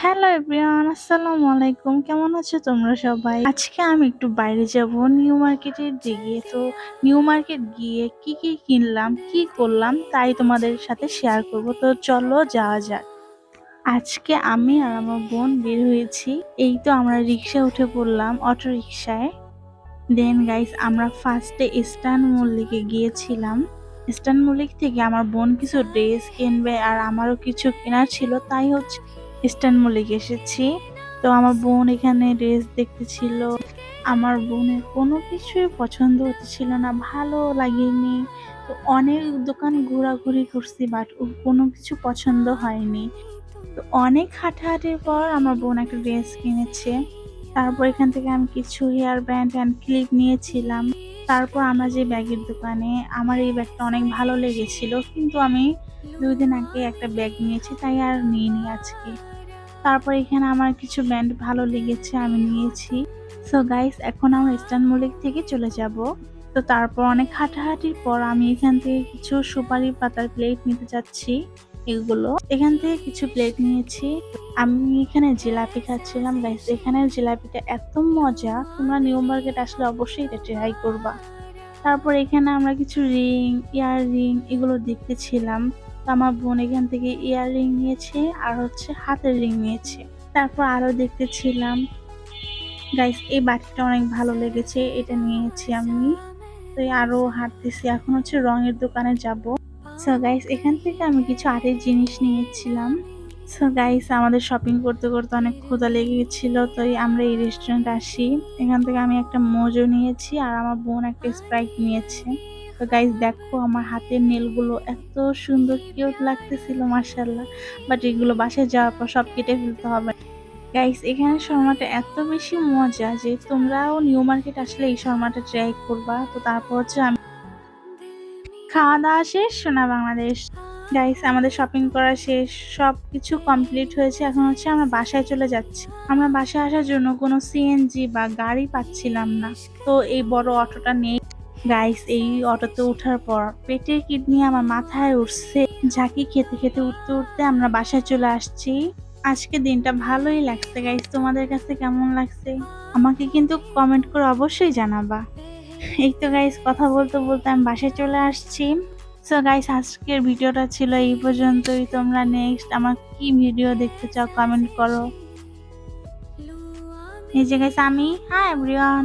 Hello everyone আসসালামু আলাইকুম কেমন আছো তোমরা সবাই? আজকে আমি একটু বাইরে যাব নিউ মার্কেটের দিকে তো নিউ মার্কেট গিয়ে কি কি কিনলাম, কি করলাম তাই তোমাদের সাথে শেয়ার করব। তো চলো যাওয়া যাক। আজকে আমি আর আমার বোন বের হয়েছি। এই তো আমরা রিক্সা উঠে পড়লাম অটো রিক্সায় দেন গাইস আমরা ফার্স্টে ইস্টার্ন মল্লিকে গিয়েছিলাম। ইস্টার্ন মল্লিক থেকে আমার বোন কিছু ড্রেস কিনবে আর আমারও কিছু কেনার ছিল। তাই হচ্ছে ইস্টার্ন মল্লিক এসেছি তো আমার বোন এখানে ড্রেস দেখতেছিল। আমার বোনের কোনো কিছুই পছন্দ হচ্ছিল না, ভালো লাগেনি। তো অনেক দোকান ঘোরাঘুরি করছি বাট ওর কোনো কিছু পছন্দ হয়নি। তো অনেক হাঁটাহাঁটির পর আমার বোন একটা ড্রেস কিনেছে। তারপর এখান থেকে আমি কিছু হেয়ার ব্যান্ড অ্যান্ড ক্লিপ নিয়েছিলাম। তারপর আমরা যে ব্যাগের দোকানে, আমার এই ব্যাগটা অনেক ভালো লেগেছিল। কিন্তু আমি দুই দিন আগে একটা ব্যাগ নিয়েছি, তাই আর নিইনি আজকে। তারপর এখানে আমার কিছু ব্যান্ড ভালো লেগেছে, আমি নিয়েছি। সো গাইস এখন আমরা ইস্টার্ন মল্লিক থেকে চলে যাব। তো তারপর অনেক হাঁটাহাঁটির পর আমি এখান থেকে কিছু সুপারি পাতার প্লেট নিতে যাচ্ছি, এগুলো। এখান থেকে কিছু প্লেট নিয়েছি। আমি এখানে জিলাপি খাচ্ছিলাম। গাইস এখানের জিলাপিটা এত মজা। তোমরা নিউ মার্কেট আসলে অবশ্যই এটা ট্রাই করবা। তারপর এখানে আমরা কিছু রিং ইয়ার রিং এগুলো দেখতেছিলাম। আমার বোন এখান থেকে ইয়ার রিং নিয়েছে আর হচ্ছে হাতের রিং নিয়েছে। তারপর আরও দেখতেছিলাম। গাইস এই বাটিটা অনেক ভালো লেগেছে, এটা নিয়েছি আমি। তো এই আরও হাঁটতেছি, এখন হচ্ছে রঙের দোকানে যাব। সো গাইস এখান থেকে আমি কিছু আর্টের জিনিস নিয়েছিলাম। সো গাইস আমাদের শপিং করতে করতে অনেক ক্ষুধা লেগে গেছিল তো আমরা এই রেস্টুরেন্ট আসি। এখান থেকে আমি একটা মোজো নিয়েছি আর আমার বোন একটা স্প্রাইট নিয়েছে। তো গাইস দেখো আমার হাতের নেলগুলো এত সুন্দর কিউট লাগতেছিল মার্শাল্লাহ বাট এগুলো বাসায় যাওয়ার পর সব কেটে ফেলতে হবে। গাইস এখানে শর্মাটা এত বেশি মজা যে তোমরাও নিউ মার্কেট আসলে এই শর্মাটা ট্রাই করবা। তো তারপর হচ্ছে আমি খাওয়া দাওয়া শেষ, সোনা বাংলাদেশ। গাইস আমাদের শপিং করা শেষ সব কিছু কমপ্লিট হয়েছে। এখন হচ্ছে আমরা বাসায় চলে যাচ্ছি। আমরা বাসায় আসার জন্য কোনো সিএনজি বা গাড়ি পাচ্ছিলাম না। তো এই বড় অটোটা নেই। গাইস এই অটোতে ওঠার পর পেটের কিডনি আমার মাথায় উঠছে। ঝাঁকি খেতে খেতে উঠতে উঠতে আমরা বাসায় চলে আসছি। আজকে দিনটা ভালোই লাগছে। গাইস তোমাদের কাছে কেমন লাগছে? আমাকে কিন্তু কমেন্ট করে অবশ্যই জানাবা। এই তো গাইস কথা বলতে বলতে আমি বাসায় চলে আসছি। সো গাইস আজকের ভিডিওটা ছিল এই পর্যন্তই। তোমরা নেক্সট আমার কি ভিডিও দেখতে চাও কমেন্ট করো। এই যে গাইস আমি হ্যাঁ এভরিওয়ান